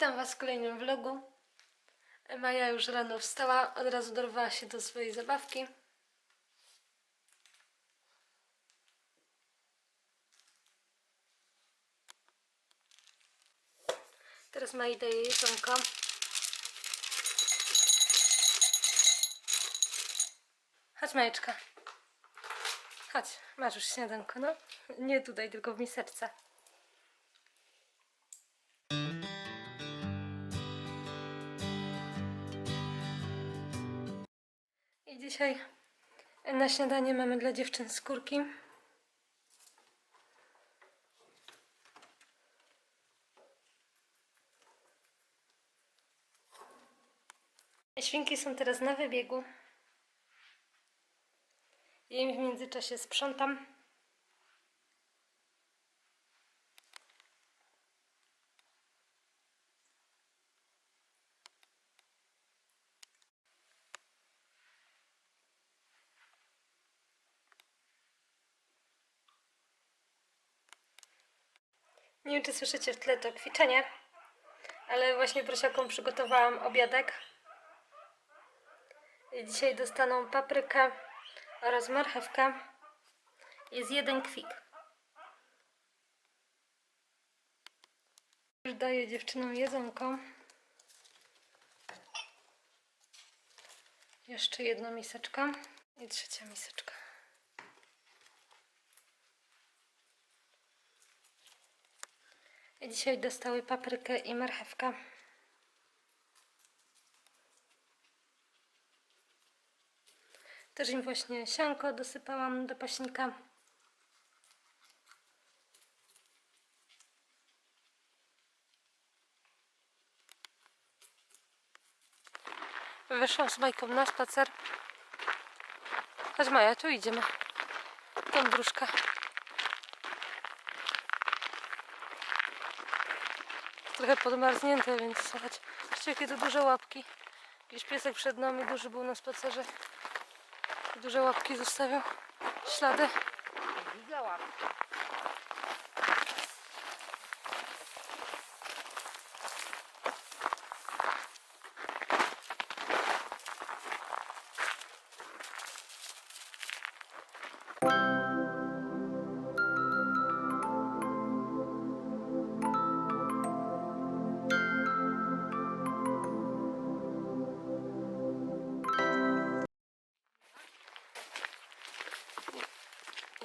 Witam Was w kolejnym vlogu. Maja już rano wstała, od razu dorwała się do swojej zabawki. Teraz Mai daje jedzonko. Chodź Majeczka. Chodź, masz już śniadanko, no. Nie tutaj, tylko w miseczce. Dzisiaj na śniadanie mamy dla dziewczyn skórki. Świnki są teraz na wybiegu. Ja im w międzyczasie sprzątam. Nie wiem, czy słyszycie w tle to kwiczenie, ale właśnie prosiakom przygotowałam obiadek. Dzisiaj dostaną paprykę oraz marchewkę. Jest jeden kwik. Już daję dziewczynom jedzonko. Jeszcze jedna miseczka i trzecia miseczka. Dzisiaj dostały paprykę i marchewkę. Też im właśnie sianko dosypałam do paśnika. Wyszłam z Majką na spacer. Chodź Maja, tu idziemy. Tą dróżkę. Trochę podmarznięte, więc chodź. Zobaczcie jakie to duże łapki. Jakiś piesek przed nami duży był na spacerze. Duże łapki zostawiał. Ślady.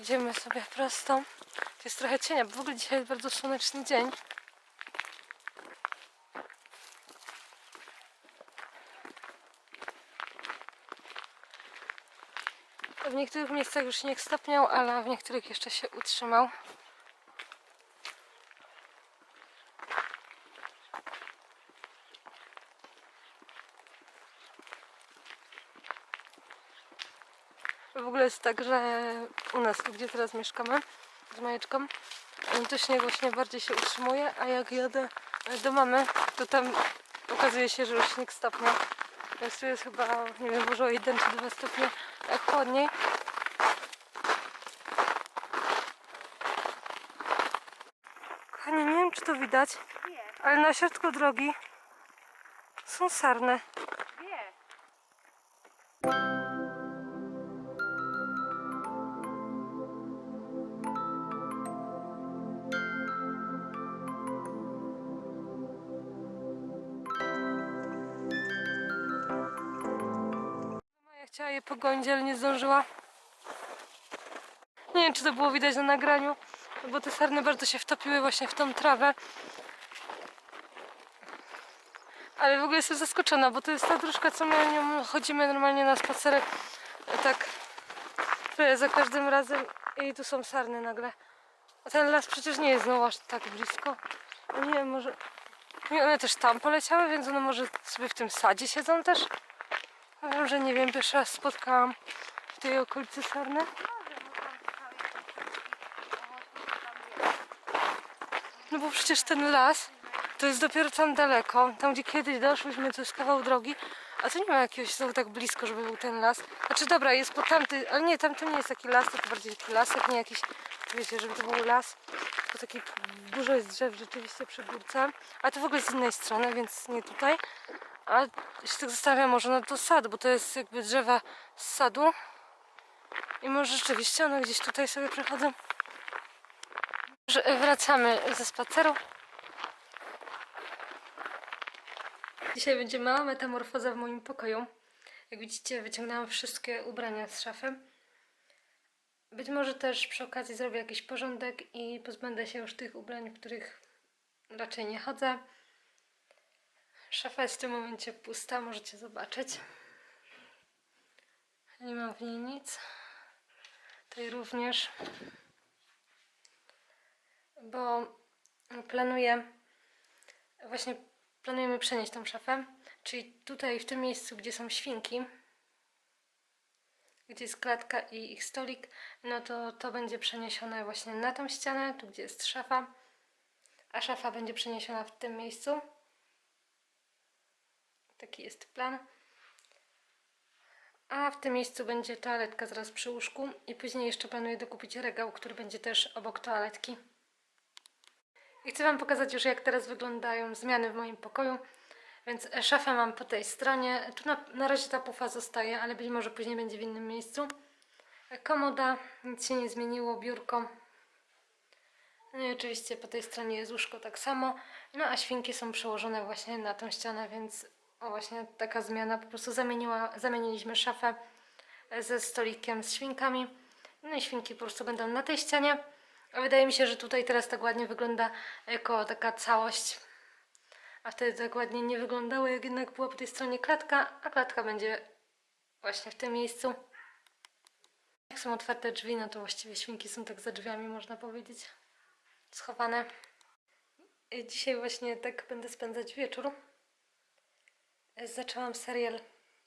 Idziemy sobie prosto. To jest trochę cienia, bo w ogóle dzisiaj jest bardzo słoneczny dzień. W niektórych miejscach już śnieg stopniał, ale w niektórych jeszcze się utrzymał. W ogóle jest tak, że u nas, tu gdzie teraz mieszkamy, z Majeczką, to śnieg właśnie bardziej się utrzymuje, a jak jadę do mamy, to tam okazuje się, że już śnieg stopnia. Więc tu jest chyba, nie wiem, może o 1 czy 2 stopnie jak chłodniej. Kochani, nie wiem czy to widać, ale na środku drogi są sarny. Chciała je pogonić, ale nie zdążyła. Nie wiem, czy to było widać na nagraniu, bo te sarny bardzo się wtopiły właśnie w tą trawę. Ale w ogóle jestem zaskoczona, bo to jest ta dróżka, co my nią chodzimy normalnie na spacerek. Tak za każdym razem i tu są sarny nagle. A ten las przecież nie jest znowu aż tak blisko. No Nie wiem, może... I one też tam poleciały, więc one może sobie w tym sadzie siedzą też. Ja Wiem, że nie wiem, pierwszy raz spotkałam w tej okolicy sarny. No bo przecież ten las to jest dopiero tam daleko, tam gdzie kiedyś doszłyśmy, to jest kawał drogi, a tu nie ma jakiegoś znowu tak blisko, żeby był ten las. Znaczy dobra, jest po tamty, ale nie, tamty nie jest taki las, tylko bardziej taki lasek, nie jakiś, wiecie, żeby to był las. bo taki dużo jest drzew rzeczywiście przy górce. A to w ogóle z innej strony, więc nie tutaj. A się tak zastanawiam, może no to sad, bo to jest jakby drzewa z sadu. I może rzeczywiście one gdzieś tutaj sobie przechodzą. Wracamy ze spaceru. Dzisiaj będzie mała metamorfoza w moim pokoju. Jak widzicie, wyciągnęłam wszystkie ubrania z szafy. Być może też przy okazji zrobię jakiś porządek i pozbędę się już tych ubrań, w których raczej nie chodzę. Szafa jest w tym momencie pusta, możecie zobaczyć. Nie mam w niej nic. Tutaj również. Bo planuję, właśnie planujemy przenieść tą szafę, czyli tutaj w tym miejscu, gdzie są świnki, gdzie jest klatka i ich stolik, no to to będzie przeniesione właśnie na tą ścianę, tu gdzie jest szafa, a szafa będzie przeniesiona w tym miejscu. Taki jest plan. A w tym miejscu będzie toaletka zaraz przy łóżku i później jeszcze planuję dokupić regał, który będzie też obok toaletki. I chcę Wam pokazać już jak teraz wyglądają zmiany w moim pokoju. Więc szafę mam po tej stronie. Tu na, na razie ta pufa zostaje, ale być może później będzie w innym miejscu. Komoda, nic się nie zmieniło, biurko. No i oczywiście po tej stronie jest łóżko tak samo. No a świnki są przełożone właśnie na tą ścianę, więc właśnie taka zmiana. Po prostu zamieniła, zamieniliśmy szafę e, ze stolikiem z świnkami. No i świnki po prostu będą na tej ścianie. A wydaje mi się, że tutaj teraz tak ładnie wygląda jako taka całość. A wtedy tak ładnie nie wyglądało, jak jednak była po tej stronie klatka, a klatka będzie właśnie w tym miejscu. Jak są otwarte drzwi, no to właściwie świnki są tak za drzwiami, można powiedzieć, schowane. I Dzisiaj właśnie tak będę spędzać wieczór. Zaczęłam serial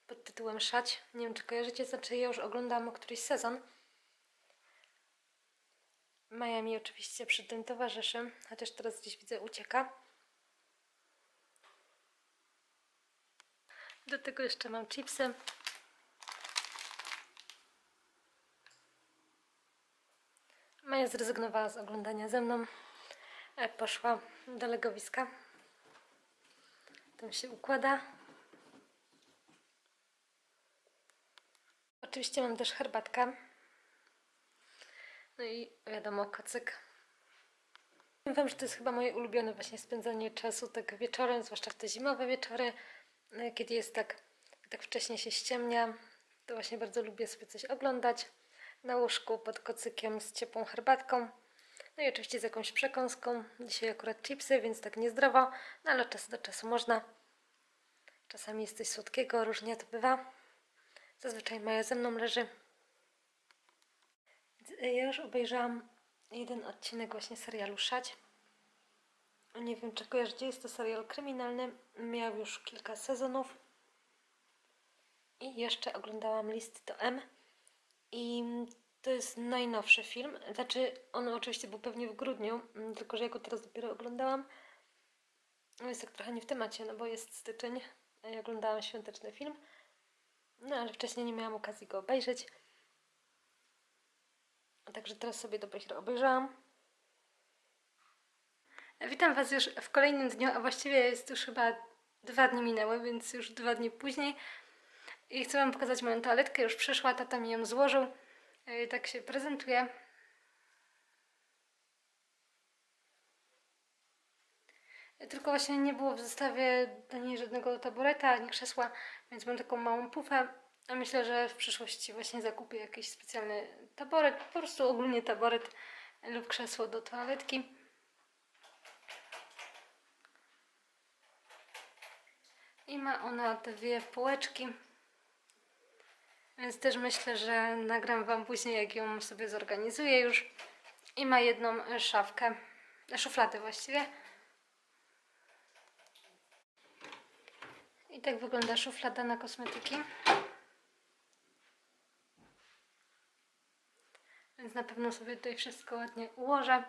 pod tytułem Szać. Nie wiem, czy kojarzycie, znaczy ja już oglądam o któryś sezon. Maja mi oczywiście przy tym towarzyszy, chociaż teraz gdzieś widzę ucieka. Do tego jeszcze mam chipsy. Maja zrezygnowała z oglądania ze mną. E, Poszła do legowiska. Tam się układa. Oczywiście mam też herbatkę. No i wiadomo, kocyk. Wiem, że to jest chyba moje ulubione właśnie spędzanie czasu tak wieczorem, zwłaszcza w te zimowe wieczory, no, kiedy jest tak, tak wcześnie się ściemnia, to właśnie bardzo lubię sobie coś oglądać na łóżku pod kocykiem z ciepłą herbatką. No i oczywiście z jakąś przekąską. Dzisiaj akurat chipsy, więc tak niezdrowo, no ale od czasu do czasu można. Czasami jest coś słodkiego, różnie to bywa. Zazwyczaj Maja ze mną leży. Ja już obejrzałam jeden odcinek właśnie serialu Szać. Nie wiem, czy kojarzycie, jest to serial kryminalny. Miał już kilka sezonów. I jeszcze oglądałam List do M. I to jest najnowszy film. Znaczy, on oczywiście był pewnie w grudniu, mm, tylko że ja go teraz dopiero oglądałam. No jest tak trochę nie w temacie, no bo jest styczeń. a Ja oglądałam świąteczny film. No ale wcześniej nie miałam okazji go obejrzeć. Także teraz sobie dopiero obejrzałam. Witam Was już w kolejnym dniu, a właściwie jest już chyba dwa dni minęły, więc już dwa dni później. I chcę Wam pokazać moją toaletkę, już przyszła, tata mi ją złożył. Yy, Tak się prezentuje. Tylko właśnie nie było w zestawie dla niej żadnego taboreta ani krzesła, więc mam taką małą pufę. A myślę, że w przyszłości właśnie zakupię jakiś specjalny taboret, po prostu ogólnie taboret lub krzesło do toaletki. I ma ona dwie półeczki. Więc też myślę, że nagram Wam później, jak ją sobie zorganizuję już. I ma jedną szafkę, szufladę właściwie. I tak wygląda szuflada na kosmetyki. Więc na pewno sobie tutaj wszystko ładnie ułożę.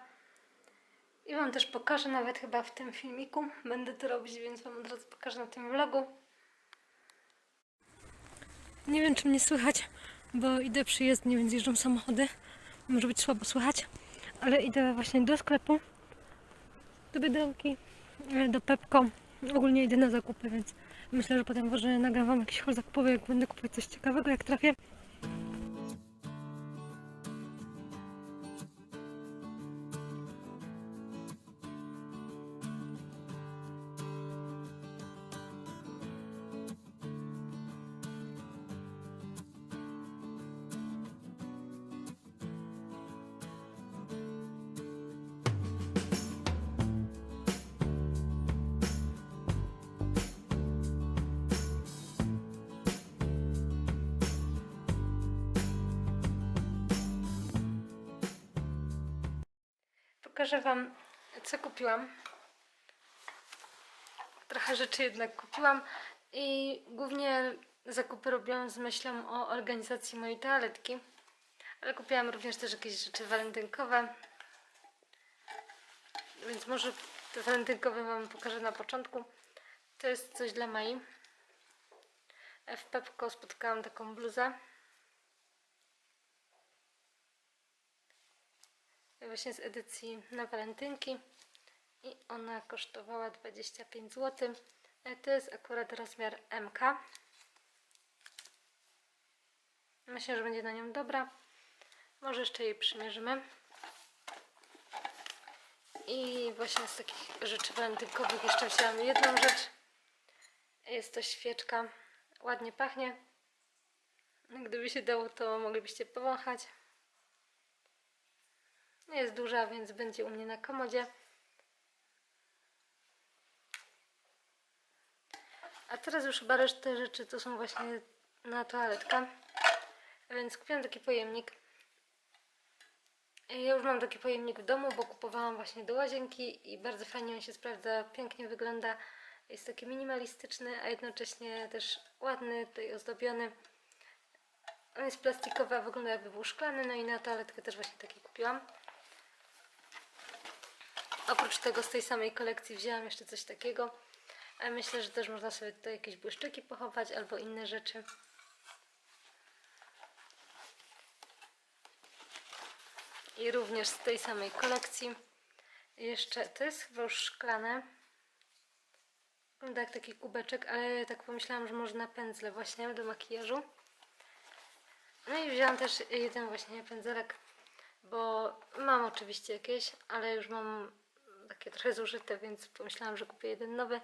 I Wam też pokażę, nawet chyba w tym filmiku będę to robić, więc Wam od razu pokażę na tym vlogu. Nie wiem, czy mnie słychać, bo idę przyjezdnie, więc jeżdżą samochody. Może być słabo słychać, ale idę właśnie do sklepu do Biedronki, do Pepko. Ogólnie idę na zakupy, więc myślę, że potem może nagram jakiś haul zakupowy, jak będę kupować coś ciekawego, jak trafię. Pokażę Wam, co kupiłam. Trochę rzeczy jednak kupiłam i głównie zakupy robiłam z myślą o organizacji mojej toaletki. Ale kupiłam również też jakieś rzeczy walentynkowe. Więc może te walentynkowe Wam pokażę na początku. To jest coś dla Mai. W Pepko spotkałam taką bluzę. Właśnie z edycji na walentynki i ona kosztowała 25 zł. To jest akurat rozmiar MK. Myślę, że będzie na nią dobra. Może jeszcze jej przymierzymy. I właśnie z takich rzeczy walentynkowych jeszcze wzięłam jedną rzecz. Jest to świeczka. Ładnie pachnie. Gdyby się dało, to moglibyście powąchać. Nie jest duża, więc będzie u mnie na komodzie. A teraz już chyba resztę rzeczy to są właśnie na toaletkę. Więc kupiłam taki pojemnik. Ja już mam taki pojemnik w domu, bo kupowałam właśnie do łazienki i bardzo fajnie on się sprawdza, pięknie wygląda. Jest taki minimalistyczny, a jednocześnie też ładny, tutaj ozdobiony. On jest plastikowy, a wygląda jakby był szklany, no i na toaletkę też właśnie taki kupiłam. Oprócz tego z tej samej kolekcji wzięłam jeszcze coś takiego. Ale myślę, że też można sobie tutaj jakieś błyszczyki pochować albo inne rzeczy. I również z tej samej kolekcji jeszcze, to jest chyba już szklane. Wygląda jak taki kubeczek, ale tak pomyślałam, że może na pędzle właśnie do makijażu. No i wzięłam też jeden właśnie pędzelek, bo mam oczywiście jakieś, ale już mam takie trochę zużyte, więc pomyślałam, że kupię jeden nowy.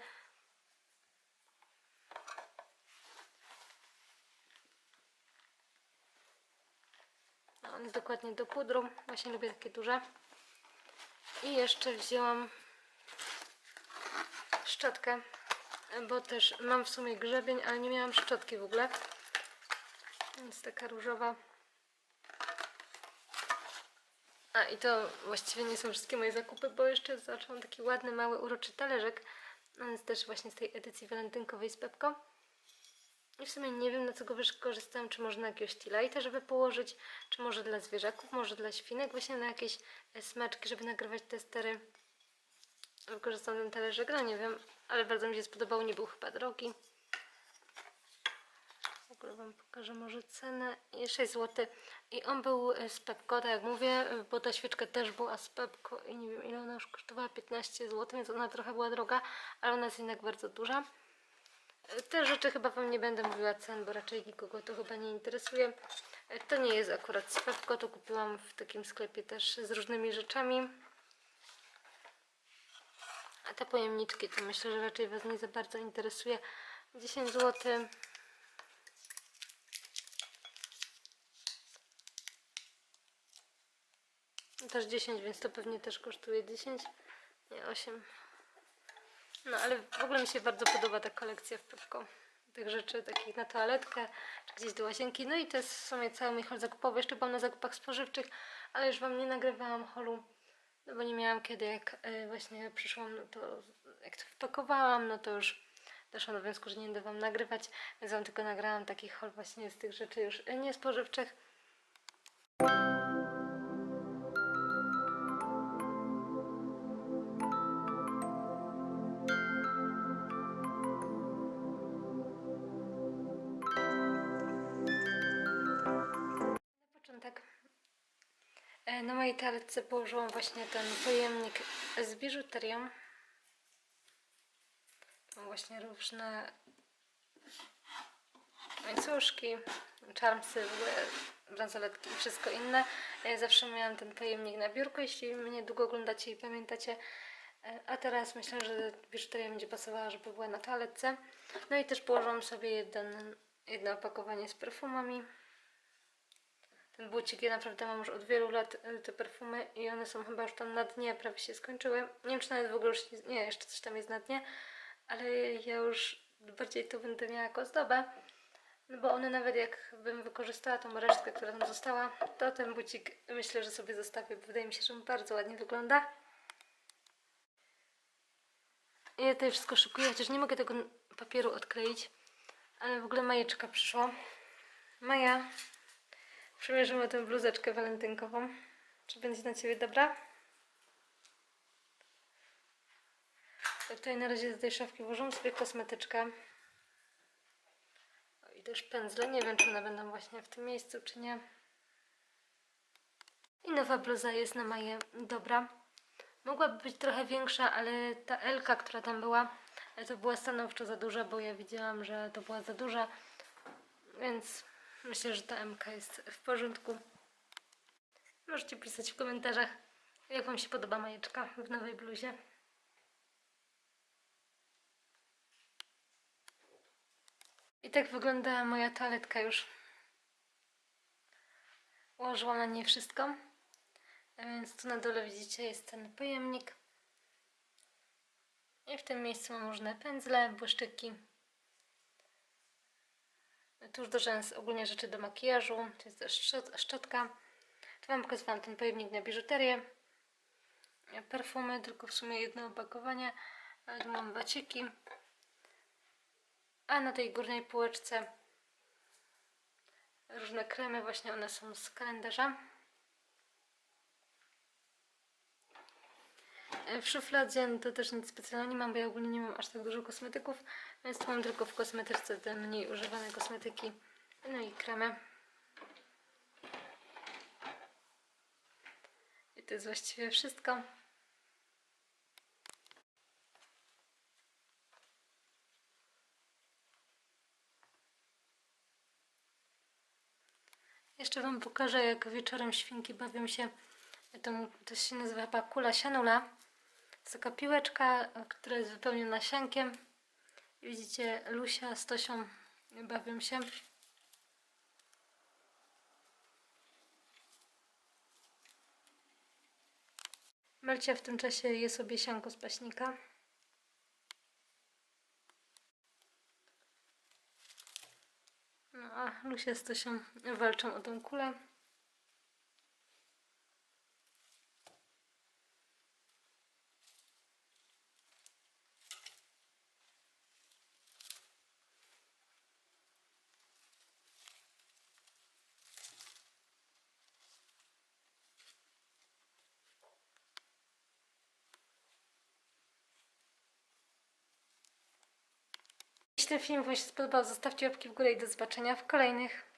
No, on jest dokładnie do pudru. Właśnie lubię takie duże. I jeszcze wzięłam szczotkę, bo też mam w sumie grzebień, ale nie miałam szczotki w ogóle. Jest taka różowa. A i to właściwie nie są wszystkie moje zakupy, bo jeszcze zaczęłam taki ładny, mały, uroczy talerzyk. On jest też właśnie z tej edycji walentynkowej z Pepko. I w sumie nie wiem na co go wykorzystałam, czy może na jakiegoś tea żeby położyć, czy może dla zwierzaków, może dla świnek, właśnie na jakieś e, smaczki, żeby nagrywać testery. Wykorzystałam ten talerzyk, no nie wiem, ale bardzo mi się spodobał, nie był chyba drogi. Ogóle Wam pokażę może cenę. I 6 zł. I on był e, z Pepko, tak jak mówię, e, bo ta świeczka też była z Pepko i nie wiem ile ona już kosztowała, 15 zł, więc ona trochę była droga, ale ona jest jednak bardzo duża. E, Te rzeczy chyba Wam nie będę mówiła cen, bo raczej nikogo to chyba nie interesuje. To nie jest akurat z Pepko, to kupiłam w takim sklepie też z różnymi rzeczami. A te pojemniczki to myślę, że raczej Was nie za bardzo interesuje. 10 zł. Też 10, więc to pewnie też kosztuje 10. Nie, 8. No ale w ogóle mi się bardzo podoba ta kolekcja w Pepko. Tych rzeczy takich na toaletkę, czy gdzieś do łazienki. No i to jest w sumie cały mój hol zakupowy. Jeszcze byłam na zakupach spożywczych, ale już Wam nie nagrywałam holu, no bo nie miałam kiedy. Jak y, właśnie przyszłam, no to jak to wpakowałam, no to już doszłam do wniosku, że nie będę Wam nagrywać, więc Wam tylko nagrałam taki hol właśnie z tych rzeczy już y, niespożywczych. Mojej talerce położyłam właśnie ten pojemnik z biżuterią. Mam właśnie różne łańcuszki, czarmsy, bransoletki i wszystko inne. Zawsze miałam ten pojemnik na biurku, jeśli mnie długo oglądacie i pamiętacie. E, A teraz myślę, że biżuteria będzie pasowała, żeby była na toaletce. No i też położyłam sobie jeden, jedno opakowanie z perfumami. Ten bucik, ja naprawdę mam już od wielu lat y, te perfumy i one są chyba już tam na dnie, prawie się skończyły. Nie wiem, czy nawet w ogóle już nie, nie jeszcze coś tam jest na dnie, ale ja już bardziej to będę miała jako ozdobę. No bo one nawet jak bym wykorzystała tą resztkę, która tam została, to ten bucik myślę, że sobie zostawię, bo wydaje mi się, że on bardzo ładnie wygląda. Ja tutaj wszystko szykuję, chociaż nie mogę tego papieru odkleić, ale w ogóle Majeczka przyszła. Maja, przymierzymy tę bluzeczkę walentynkową. Czy będzie na Ciebie dobra? Tutaj na razie do tej szafki włożyłam sobie kosmetyczkę. O, I też pędzle. Nie wiem, czy one będą właśnie w tym miejscu, czy nie. I nowa bluza jest na Maję dobra. Mogłaby być trochę większa, ale ta Elka, która tam była, to była stanowczo za duża, bo ja widziałam, że to była za duża. Więc myślę, że ta MK jest w porządku. Możecie pisać w komentarzach, jak Wam się podoba majeczka w nowej bluzie. I tak wygląda moja toaletka już. Ułożyłam na niej wszystko. A więc tu na dole widzicie jest ten pojemnik. I w tym miejscu mam różne pędzle, błyszczyki. Tuż do rzęs, ogólnie rzeczy do makijażu. To jest szczotka. Tu Wam pokazywałam ten pojemnik na biżuterię. Perfumy, tylko w sumie jedno opakowanie. Tu mam baciki. A na tej górnej półeczce różne kremy, właśnie one są z kalendarza. W szufladzie no to też nic specjalnego nie mam, bo ja ogólnie nie mam aż tak dużo kosmetyków, więc mam tylko w kosmetyczce te mniej używane kosmetyki, no i kremy. I to jest właściwie wszystko. Jeszcze Wam pokażę, jak wieczorem świnki bawią się. Tą, to się nazywa chyba kula sianula. To jest taka piłeczka, która jest wypełniona siankiem. Widzicie, Lusia z Tosią bawią się. Melcia w tym czasie je sobie sianko z paśnika. No a Lusia z Tosią walczą o tą kulę. Film Wam się spodobał, zostawcie łapki w górę i do zobaczenia w kolejnych.